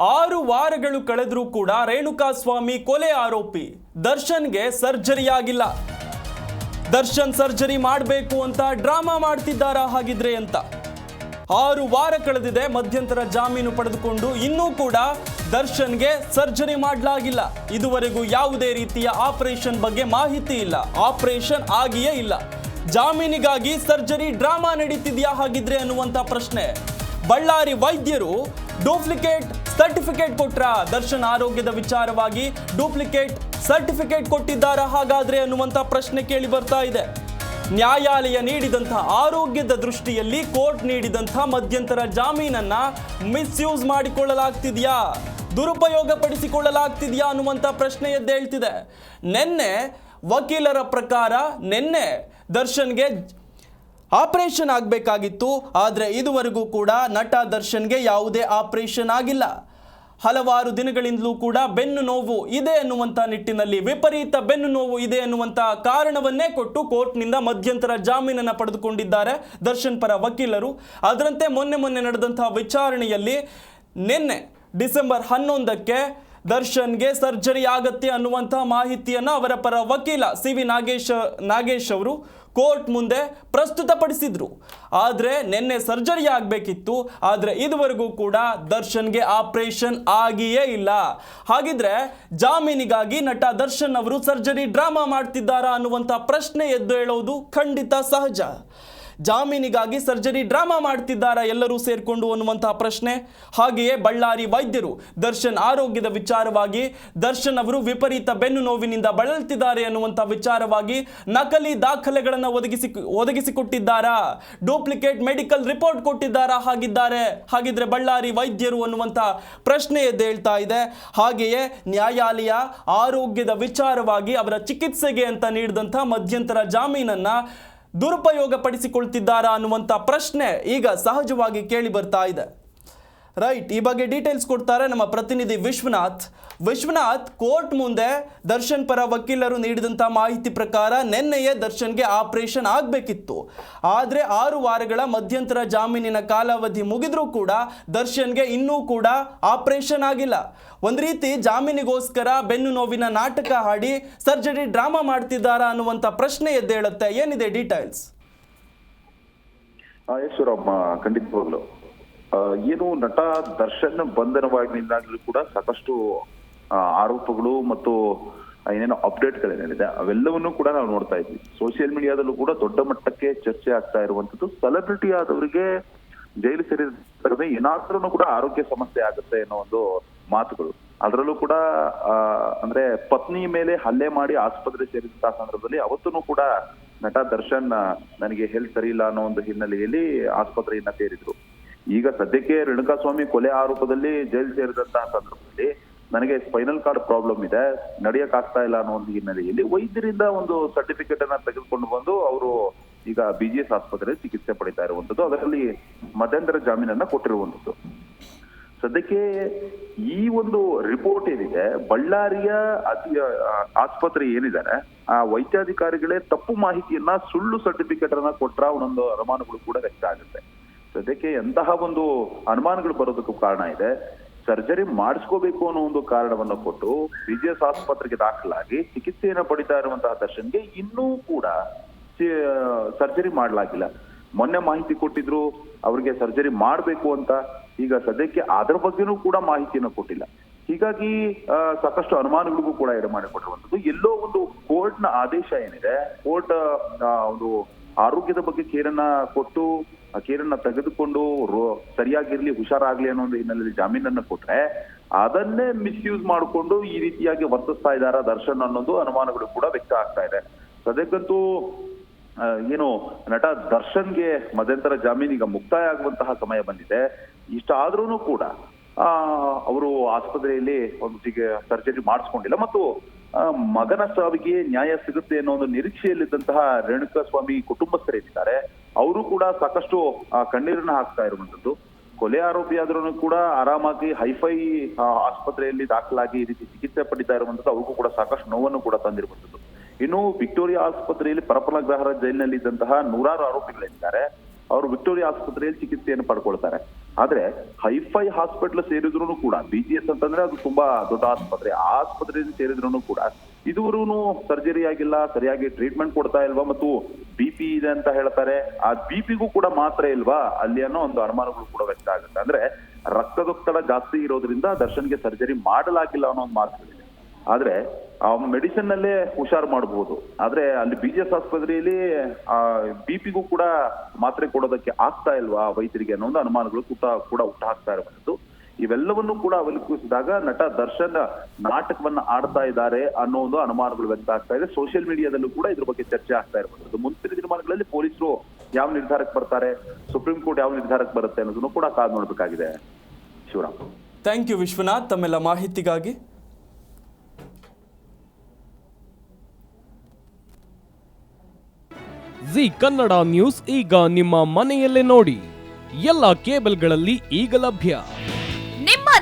ಆರು ವಾರಗಳು ಕಳೆದರೂ ಕೂಡ ರೇಣುಕಾ ಸ್ವಾಮಿ ಕೊಲೆ ಆರೋಪಿ ದರ್ಶನ್ಗೆ ಸರ್ಜರಿ ಆಗಿಲ್ಲ ದರ್ಶನ್ ಸರ್ಜರಿ ಮಾಡಬೇಕು ಅಂತ ಡ್ರಾಮಾ ಮಾಡ್ತಿದ್ದಾರಾ ಹಾಗಿದ್ರೆ ಅಂತ. ಆರು ವಾರ ಕಳೆದಿದೆ, ಮಧ್ಯಂತರ ಜಾಮೀನು ಪಡೆದುಕೊಂಡು ಇನ್ನೂ ಕೂಡ ದರ್ಶನ್ಗೆ ಸರ್ಜರಿ ಮಾಡಲಾಗಿಲ್ಲ. ಇದುವರೆಗೂ ಯಾವುದೇ ರೀತಿಯ ಆಪರೇಷನ್ ಬಗ್ಗೆ ಮಾಹಿತಿ ಇಲ್ಲ. ಆಪರೇಷನ್ ಆಗಿಯೇ ಇಲ್ಲ. ಜಾಮೀನಿಗಾಗಿ ಸರ್ಜರಿ ಡ್ರಾಮಾ ನಡೀತಿದೆಯಾ ಹಾಗಿದ್ರೆ ಅನ್ನುವಂಥ ಪ್ರಶ್ನೆ. ಬಳ್ಳಾರಿ ವೈದ್ಯರು ಡೂಪ್ಲಿಕೇಟ್ ಸರ್ಟಿಫಿಕೇಟ್ ಕೊಟ್ರ ದರ್ಶನ್ ಆರೋಗ್ಯದ ವಿಚಾರವಾಗಿ ಡೂಪ್ಲಿಕೇಟ್ ಸರ್ಟಿಫಿಕೇಟ್ ಕೊಟ್ಟಿದ್ದಾರಾ ಹಾಗಾದ್ರೆ ಅನ್ನುವಂಥ ಪ್ರಶ್ನೆ ಕೇಳಿ ಬರ್ತಾ ಇದೆ. ನ್ಯಾಯಾಲಯ ನೀಡಿದಂತಹ ಆರೋಗ್ಯದ ದೃಷ್ಟಿಯಲ್ಲಿ ಕೋರ್ಟ್ ನೀಡಿದಂತಹ ಮಧ್ಯಂತರ ಜಾಮೀನನ್ನ ಮಿಸ್ಯೂಸ್ ಮಾಡಿಕೊಳ್ಳಲಾಗ್ತಿದೆಯಾ? ದುರುಪಯೋಗ ಪಡಿಸಿಕೊಳ್ಳಲಾಗ್ತಿದ್ಯಾ ಅನ್ನುವಂಥ ಪ್ರಶ್ನೆ ಎದ್ದೇಳ್ತಿದೆ ನಿನ್ನೆ ವಕೀಲರ ಪ್ರಕಾರ ನಿನ್ನೆ ದರ್ಶನ್ಗೆ ಆಪರೇಷನ್ ಆಗಬೇಕಾಗಿತ್ತು, ಆದರೆ ಇದುವರೆಗೂ ಕೂಡ ನಟ ದರ್ಶನ್ಗೆ ಯಾವುದೇ ಆಪರೇಷನ್ ಆಗಿಲ್ಲ. ಹಲವಾರು ದಿನಗಳಿಂದಲೂ ಕೂಡ ಬೆನ್ನು ನೋವು ಇದೆ ಎನ್ನುವಂಥ ನಿಟ್ಟಿನಲ್ಲಿ ವಿಪರೀತ ಬೆನ್ನು ನೋವು ಇದೆ ಎನ್ನುವಂಥ ಕಾರಣವನ್ನೇ ಕೊಟ್ಟು ಕೋರ್ಟ್ನಿಂದ ಮಧ್ಯಂತರ ಜಾಮೀನನ್ನು ಪಡೆದುಕೊಂಡಿದ್ದಾರೆ ದರ್ಶನ್ ಪರ ವಕೀಲರು. ಅದರಂತೆ ಮೊನ್ನೆ ಮೊನ್ನೆ ನಡೆದಂತಹ ವಿಚಾರಣೆಯಲ್ಲಿ ನಿನ್ನೆ ಡಿಸೆಂಬರ್ ಹನ್ನೊಂದಕ್ಕೆ ದರ್ಶನ್ಗೆ ಸರ್ಜರಿ ಆಗತ್ತೆ ಅನ್ನುವಂಥ ಮಾಹಿತಿಯನ್ನು ಅವರ ಪರ ವಕೀಲ ಸಿ ವಿ ನಾಗೇಶ್ ನಾಗೇಶ್ ಅವರು ಕೋರ್ಟ್ ಮುಂದೆ ಪ್ರಸ್ತುತಪಡಿಸಿದ್ರು. ಆದರೆ ನಿನ್ನೆ ಸರ್ಜರಿ ಆಗಬೇಕಿತ್ತು. ಆದರೆ ಇದುವರೆಗೂ ಕೂಡ ದರ್ಶನ್ಗೆ ಆಪರೇಷನ್ ಆಗಿಯೇ ಇಲ್ಲ. ಹಾಗಿದ್ರೆ ಜಾಮೀನಿಗಾಗಿ ನಟ ದರ್ಶನ್ ಅವರು ಸರ್ಜರಿ ಡ್ರಾಮಾ ಮಾಡ್ತಿದ್ದಾರಾ ಅನ್ನುವಂಥ ಪ್ರಶ್ನೆ ಎದ್ದು ಹೇಳೋದು ಖಂಡಿತ ಸಹಜ. ಜಾಮೀನಿಗಾಗಿ ಸರ್ಜರಿ ಡ್ರಾಮಾ ಮಾಡ್ತಿದ್ದಾರಾ ಎಲ್ಲರೂ ಸೇರಿಕೊಂಡು ಅನ್ನುವಂತಹ ಪ್ರಶ್ನೆ. ಹಾಗೆಯೇ ಬಳ್ಳಾರಿ ವೈದ್ಯರು ದರ್ಶನ್ ಆರೋಗ್ಯದ ವಿಚಾರವಾಗಿ, ದರ್ಶನ್ ಅವರು ವಿಪರೀತ ಬೆನ್ನು ನೋವಿನಿಂದ ಬಳಲ್ತಿದ್ದಾರೆ ಅನ್ನುವಂಥ ವಿಚಾರವಾಗಿ ನಕಲಿ ದಾಖಲೆಗಳನ್ನು ಒದಗಿಸಿ, ಒದಗಿಸಿಕೊಟ್ಟಿದ್ದಾರಾ? ಡೂಪ್ಲಿಕೇಟ್ ಮೆಡಿಕಲ್ ರಿಪೋರ್ಟ್ ಕೊಟ್ಟಿದ್ದಾರಾ? ಹಾಗಿದ್ದಾರೆ, ಹಾಗಿದ್ರೆ ಬಳ್ಳಾರಿ ವೈದ್ಯರು ಅನ್ನುವಂಥ ಪ್ರಶ್ನೆ ಎದ್ದೇಳ್ತಾ ಇದೆ. ಹಾಗೆಯೇ ನ್ಯಾಯಾಲಯ ಆರೋಗ್ಯದ ವಿಚಾರವಾಗಿ ಅವರ ಚಿಕಿತ್ಸೆಗೆ ಅಂತ ನೀಡಿದಂಥ ಮಧ್ಯಂತರ ಜಾಮೀನನ್ನ ದುರುಪಯೋಗ ಪಡಿಸಿಕೊಳ್ತಿದ್ದಾರಾ ಅನ್ನುವಂಥ ಪ್ರಶ್ನೆ ಈಗ ಸಹಜವಾಗಿ ಕೇಳಿ ಬರ್ತಾ ಇದೆ. ರೈಟ್ ಈ ಬಗ್ಗೆ ಡೀಟೇಲ್ಸ್ ಕೊಡ್ತಾರೆ ನಮ್ಮ ಪ್ರತಿನಿಧಿ ವಿಶ್ವನಾಥ್. ವಿಶ್ವನಾಥ್, ಕೋರ್ಟ್ ಮುಂದೆ ದರ್ಶನ್ ಪರ ವಕೀಲರು ನೀಡಿದಂಥ ಮಾಹಿತಿ ಪ್ರಕಾರ ನಿನ್ನೆಯೇ ದರ್ಶನ್ಗೆ ಆಪರೇಷನ್ ಆಗಬೇಕಿತ್ತು. ಆದರೆ ಆರು ವಾರಗಳ ಮಧ್ಯಂತರ ಜಾಮೀನಿನ ಕಾಲಾವಧಿ ಮುಗಿದ್ರೂ ಕೂಡ ದರ್ಶನ್ಗೆ ಇನ್ನೂ ಕೂಡ ಆಪರೇಷನ್ ಆಗಿಲ್ಲ. ಒಂದು ರೀತಿ ಜಾಮೀನಿಗೋಸ್ಕರ ಬೆನ್ನು ನೋವಿನ ನಾಟಕ ಹಾಡಿ ಸರ್ಜರಿ ಡ್ರಾಮಾ ಮಾಡ್ತಿದ್ದಾರಾ ಅನ್ನುವಂಥ ಪ್ರಶ್ನೆ ಎದ್ದೇಳುತ್ತೆ. ಏನಿದೆ ಡೀಟೇಲ್ಸ್ ಖಂಡಿತವಾಗ್ಲು. ಏನು ನಟ ದರ್ಶನ್ ಬಂಧನವಾಗಿನಿಂದಾಗಲೂ ಕೂಡ ಸಾಕಷ್ಟು ಆರೋಪಗಳು ಮತ್ತು ಏನೇನೋ ಅಪ್ಡೇಟ್ಗಳೇನಿದೆ ಅವೆಲ್ಲವನ್ನೂ ಕೂಡ ನಾವು ನೋಡ್ತಾ ಇದ್ವಿ. ಸೋಷಿಯಲ್ ಮೀಡಿಯಾದಲ್ಲೂ ಕೂಡ ದೊಡ್ಡ ಮಟ್ಟಕ್ಕೆ ಚರ್ಚೆ ಆಗ್ತಾ ಇರುವಂತದ್ದು ಸೆಲೆಬ್ರಿಟಿ ಆದವರಿಗೆ ಜೈಲು ಸೇರಿದ್ರೆ ಏನಾದ್ರೂ ಕೂಡ ಆರೋಗ್ಯ ಸಮಸ್ಯೆ ಆಗುತ್ತೆ ಅನ್ನೋ ಒಂದು ಮಾತುಗಳು. ಅದರಲ್ಲೂ ಕೂಡ ಅಂದ್ರೆ ಪತ್ನಿ ಮೇಲೆ ಹಲ್ಲೆ ಮಾಡಿ ಆಸ್ಪತ್ರೆ ಸೇರಿದಂತಹ ಸಂದರ್ಭದಲ್ಲಿ ಅವತ್ತೂ ಕೂಡ ನಟ ದರ್ಶನ್ ನನಗೆ ಹೆಲ್ತ್ ಸರಿ ಇಲ್ಲ ಅನ್ನೋ ಒಂದು ಹಿನ್ನೆಲೆಯಲ್ಲಿ ಆಸ್ಪತ್ರೆಯನ್ನ ಸೇರಿದ್ರು. ಈಗ ಸದ್ಯಕ್ಕೆ ರೇಣುಕಾಸ್ವಾಮಿ ಕೊಲೆ ಆರೋಪದಲ್ಲಿ ಜೈಲು ಸೇರಿದಂತಹ ಸಂದರ್ಭದಲ್ಲಿ ನನಗೆ ಸ್ಪೈನಲ್ ಕಾರ್ಡ್ ಪ್ರಾಬ್ಲಮ್ ಇದೆ, ನಡೆಯಕ್ ಆಗ್ತಾ ಇಲ್ಲ ಅನ್ನೋ ಒಂದು ಹಿನ್ನೆಲೆಯಲ್ಲಿ ವೈದ್ಯರಿಂದ ಒಂದು ಸರ್ಟಿಫಿಕೇಟ್ ಅನ್ನ ತೆಗೆದುಕೊಂಡು ಬಂದು ಅವರು ಈಗ ಬಿಜಿಎಸ್ ಆಸ್ಪತ್ರೆಯಲ್ಲಿ ಚಿಕಿತ್ಸೆ ಪಡಿತಾ ಇರುವಂತದ್ದು ಅದರಲ್ಲಿ ಮಧ್ಯಂತರ ಜಾಮೀನನ್ನ ಕೊಟ್ಟಿರುವಂತದ್ದು ಸದ್ಯಕ್ಕೆ ಈ ಒಂದು ರಿಪೋರ್ಟ್ ಏನಿದೆ, ಬಳ್ಳಾರಿಯ ಅತಿ ಆಸ್ಪತ್ರೆ ಏನಿದ್ದಾರೆ, ಆ ವೈದ್ಯಾಧಿಕಾರಿಗಳೇ ತಪ್ಪು ಮಾಹಿತಿಯನ್ನ ಸುಳ್ಳು ಸರ್ಟಿಫಿಕೇಟ್ ಅನ್ನ ಕೊಟ್ರ ಒಂದೊಂದು ಅನುಮಾನಗಳು ಕೂಡ ವ್ಯಕ್ತ ಆಗುತ್ತೆ. ಸದ್ಯಕ್ಕೆ ಎಂತಹ ಒಂದು ಅನುಮಾನಗಳು ಬರೋದಕ್ಕೂ ಕಾರಣ ಇದೆ. ಸರ್ಜರಿ ಮಾಡಿಸ್ಕೋಬೇಕು ಅನ್ನೋ ಒಂದು ಕಾರಣವನ್ನು ಕೊಟ್ಟು ಬಿಜಿಎಸ್ ಆಸ್ಪತ್ರೆಗೆ ದಾಖಲಾಗಿ ಚಿಕಿತ್ಸೆಯನ್ನು ಪಡಿತಾ ಇರುವಂತಹ ದರ್ಶನ್ಗೆ ಇನ್ನೂ ಕೂಡ ಸರ್ಜರಿ ಮಾಡಲಾಗಿಲ್ಲ. ಮೊನ್ನೆ ಮಾಹಿತಿ ಕೊಟ್ಟಿದ್ರು ಅವ್ರಿಗೆ ಸರ್ಜರಿ ಮಾಡಬೇಕು ಅಂತ. ಈಗ ಸದ್ಯಕ್ಕೆ ಅದರ ಬಗ್ಗೆನೂ ಕೂಡ ಮಾಹಿತಿಯನ್ನು ಕೊಟ್ಟಿಲ್ಲ. ಹೀಗಾಗಿ ಸಾಕಷ್ಟು ಅನುಮಾನಗಳಿಗೂ ಕೂಡ ಎಡೆ ಮಾಡಿಕೊಟ್ಟಿರುವಂಥದ್ದು. ಎಲ್ಲೋ ಒಂದು ಕೋರ್ಟ್ನ ಆದೇಶ ಏನಿದೆ, ಕೋರ್ಟ್ ಒಂದು ಆರೋಗ್ಯದ ಬಗ್ಗೆ ಕೇರನ್ನ ಕೊಟ್ಟು ಆ ಕೇರನ್ನ ತೆಗೆದುಕೊಂಡು ಸರಿಯಾಗಿರ್ಲಿ ಹುಷಾರಾಗ್ಲಿ ಅನ್ನೋ ಒಂದು ಹಿನ್ನೆಲೆಯಲ್ಲಿ ಜಾಮೀನನ್ನು ಕೊಟ್ರೆ ಅದನ್ನೇ ಮಿಸ್ಯೂಸ್ ಮಾಡಿಕೊಂಡು ಈ ರೀತಿಯಾಗಿ ವರ್ತಿಸ್ತಾ ಇದ್ದಾರ ದರ್ಶನ್ ಅನ್ನೋದು ಅನುಮಾನಗಳು ಕೂಡ ವ್ಯಕ್ತ ಆಗ್ತಾ ಇದೆ. ಸದ್ಯಕ್ಕಂತೂ ಏನು ನಟ ದರ್ಶನ್ಗೆ ಮಧ್ಯಂತರ ಜಾಮೀನು ಈಗ ಮುಕ್ತಾಯ ಆಗುವಂತಹ ಸಮಯ ಬಂದಿದೆ. ಇಷ್ಟಾದ್ರೂ ಕೂಡ ಅವರು ಆಸ್ಪತ್ರೆಯಲ್ಲಿ ಒಂದು ಸರ್ಜರಿ ಮಾಡಿಸ್ಕೊಂಡಿಲ್ಲ ಮತ್ತು ಮಗನ ಸಾವಿಗೆ ನ್ಯಾಯ ಸಿಗುತ್ತೆ ಅನ್ನೋ ಒಂದು ನಿರೀಕ್ಷೆಯಲ್ಲಿದ್ದಂತಹ ರೇಣುಕಾ ಸ್ವಾಮಿ ಕುಟುಂಬಸ್ಥರೇನಿದ್ದಾರೆ ಅವರು ಕೂಡ ಸಾಕಷ್ಟು ಕಣ್ಣೀರನ್ನ ಹಾಕ್ತಾ ಇರುವಂತದ್ದು ಕೊಲೆ ಆರೋಪಿ ಆದ್ರೂ ಕೂಡ ಆರಾಮಾಗಿ ಹೈಫೈ ಆಸ್ಪತ್ರೆಯಲ್ಲಿ ದಾಖಲಾಗಿ ಈ ರೀತಿ ಚಿಕಿತ್ಸೆ ಪಡಿತಾ ಇರುವಂತದ್ದು ಅವ್ರಿಗೂ ಕೂಡ ಸಾಕಷ್ಟು ನೋವನ್ನು ಕೂಡ ತಂದಿರುವಂತದ್ದು ಇನ್ನು ವಿಕ್ಟೋರಿಯಾ ಆಸ್ಪತ್ರೆಯಲ್ಲಿ ಪರಪನಗ್ರಹರ ಜೈಲಿನಲ್ಲಿ ಇದ್ದಂತಹ ನೂರಾರು ಆರೋಪಿಗಳಿದ್ದಾರೆ. ಅವರು ವಿಕ್ಟೋರಿಯಾ ಆಸ್ಪತ್ರೆಯಲ್ಲಿ ಚಿಕಿತ್ಸೆಯನ್ನು ಪಡ್ಕೊಳ್ತಾರೆ. ಆದ್ರೆ ಹೈಫೈ ಹಾಸ್ಪಿಟಲ್ ಸೇರಿದ್ರು ಕೂಡ ಬಿಜಿಎಸ್ ಅಂತಂದ್ರೆ ಅದು ತುಂಬಾ ದೊಡ್ಡ ಆಸ್ಪತ್ರೆ, ಆ ಆಸ್ಪತ್ರೆಯಲ್ಲಿ ಸೇರಿದ್ರು ಕೂಡ ಇದುವರೆಗೂ ಸರ್ಜರಿ ಆಗಿಲ್ಲ, ಸರಿಯಾಗಿ ಟ್ರೀಟ್ಮೆಂಟ್ ಕೊಡ್ತಾ ಇಲ್ವಾ ಮತ್ತು ಬಿ ಪಿ ಇದೆ ಅಂತ ಹೇಳ್ತಾರೆ, ಆ ಬಿ ಪಿಗೂ ಕೂಡ ಮಾತ್ರ ಇಲ್ವಾ? ಅಲ್ಲಿ ಅನ್ನೋ ಒಂದು ಅನುಮಾನಗಳು ಕೂಡ ವ್ಯಕ್ತ ಆಗುತ್ತೆ. ಅಂದ್ರೆ ರಕ್ತದೊತ್ತಡ ಜಾಸ್ತಿ ಇರೋದ್ರಿಂದ ದರ್ಶನ್ಗೆ ಸರ್ಜರಿ ಮಾಡಲಾಗಿಲ್ಲ ಅನ್ನೋ ಒಂದು ಮಾತು ಇದೆ. ಆದ್ರೆ, ಆ ಮೆಡಿಸಿನ್ ನಲ್ಲೇ ಹುಷಾರು ಮಾಡಬಹುದು ಆದ್ರೆ ಅಲ್ಲಿ ಬಿ ಜಿ ಎಸ್ ಆಸ್ಪತ್ರೆಯಲ್ಲಿ, ಆ ಬಿ ಪಿಗೂ ಕೂಡ ಮಾತ್ರೆ ಕೊಡೋದಕ್ಕೆ ಆಗ್ತಾ ಇಲ್ವಾ ವೈದ್ಯರಿಗೆ ಅನ್ನೋ ಒಂದು ಅನುಮಾನಗಳು ಕೂಡ ಕೂಡ ಹುಟ್ಟು ಹಾಕ್ತಾ ಇರುವಂತದ್ದು ಇವೆಲ್ಲವನ್ನು ಕೂಡ ಅವಲೋಕಿಸಿದಾಗ ನಟ ದರ್ಶನ್ ನಾಟಕವನ್ನ ಆಡ್ತಾ ಇದ್ದಾರೆ ಅನ್ನೋ ಒಂದು ಅನುಮಾನಗಳು ವ್ಯಕ್ತ ಆಗ್ತಾ ಇದೆ. ಸೋಷಿಯಲ್ ಮೀಡಿಯಾದಲ್ಲೂ ಕೂಡ ಇದ್ರ ಬಗ್ಗೆ ಚರ್ಚೆ ಆಗ್ತಾ ಇರಬಹುದು ಮುಂದಿನ ದಿನಮಾನಗಳಲ್ಲಿ ಪೊಲೀಸರು ಯಾವ ನಿರ್ಧಾರಕ್ಕೆ ಬರ್ತಾರೆ ಸುಪ್ರೀಂ ಕೋರ್ಟ್ ಯಾವ ನಿರ್ಧಾರಕ್ಕೆ ಬರುತ್ತೆ ಅನ್ನೋದನ್ನು ಕೂಡ ಕಾದು ನೋಡಬೇಕಾಗಿದೆ. ಶಿವರಾಮ್. Thank you Vishwanath. ತಮ್ಮೆಲ್ಲ ಮಾಹಿತಿಗಾಗಿ. ಜಿ ಕನ್ನಡ ನ್ಯೂಸ್ ಈಗ ನಿಮ್ಮ ಮನೆಯಲ್ಲೇ ನೋಡಿ. ಎಲ್ಲ ಕೇಬಲ್ಗಳಲ್ಲಿ ಈಗ ಲಭ್ಯ.